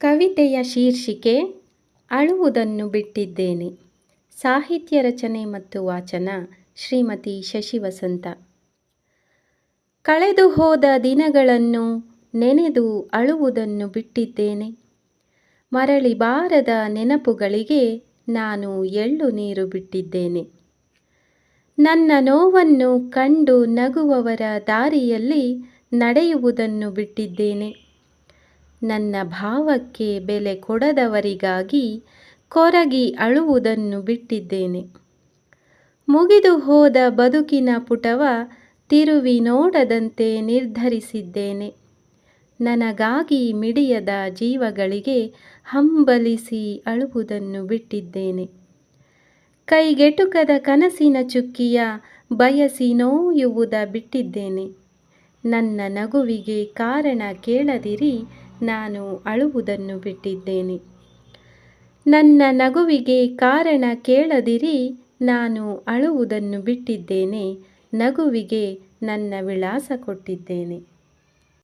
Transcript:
ಕವಿತೆಯ ಶೀರ್ಷಿಕೆ, ಅಳುವುದನ್ನು ಬಿಟ್ಟಿದ್ದೇನೆ. ಸಾಹಿತ್ಯ ರಚನೆ ಮತ್ತು ವಾಚನ, ಶ್ರೀಮತಿ ಶಶಿವಸಂತ. ಕಳೆದು ಹೋದ ದಿನಗಳನ್ನು ನೆನೆದು ಅಳುವುದನ್ನು ಬಿಟ್ಟಿದ್ದೇನೆ. ಮರಳಿ ಬಾರದ ನೆನಪುಗಳಿಗೆ ನಾನು ಎಳ್ಳು ನೀರು ಬಿಟ್ಟಿದ್ದೇನೆ. ನನ್ನ ನೋವನ್ನು ಕಂಡು ನಗುವವರ ದಾರಿಯಲ್ಲಿ ನಡೆಯುವುದನ್ನು ಬಿಟ್ಟಿದ್ದೇನೆ. ನನ್ನ ಭಾವಕ್ಕೆ ಬೆಲೆ ಕೊಡದವರಿಗಾಗಿ ಕೊರಗಿ ಅಳುವುದನ್ನು ಬಿಟ್ಟಿದ್ದೇನೆ. ಮುಗಿದು ಹೋದ ಬದುಕಿನ ಪುಟವ ತಿರುವಿ ನೋಡದಂತೆ ನಿರ್ಧರಿಸಿದ್ದೇನೆ. ನನಗಾಗಿ ಮಿಡಿಯದ ಜೀವಗಳಿಗೆ ಹಂಬಲಿಸಿ ಅಳುವುದನ್ನು ಬಿಟ್ಟಿದ್ದೇನೆ. ಕೈಗೆಟುಕದ ಕನಸಿನ ಚುಕ್ಕಿಯ ಬಯಸಿ ನೋಯುವುದ ಬಿಟ್ಟಿದ್ದೇನೆ. ನನ್ನ ನಗುವಿಗೆ ಕಾರಣ ಕೇಳದಿರಿ ನಾನು ಅಳುವುದನ್ನು ಬಿಟ್ಟಿದ್ದೇನೆ. ನನ್ನ ನಗುವಿಗೆ ಕಾರಣ ಕೇಳದಿರಿ ನಾನು ಅಳುವುದನ್ನು ಬಿಟ್ಟಿದ್ದೇನೆ ನಗುವಿಗೆ ನನ್ನ ವಿಳಾಸ ಕೊಟ್ಟಿದ್ದೇನೆ.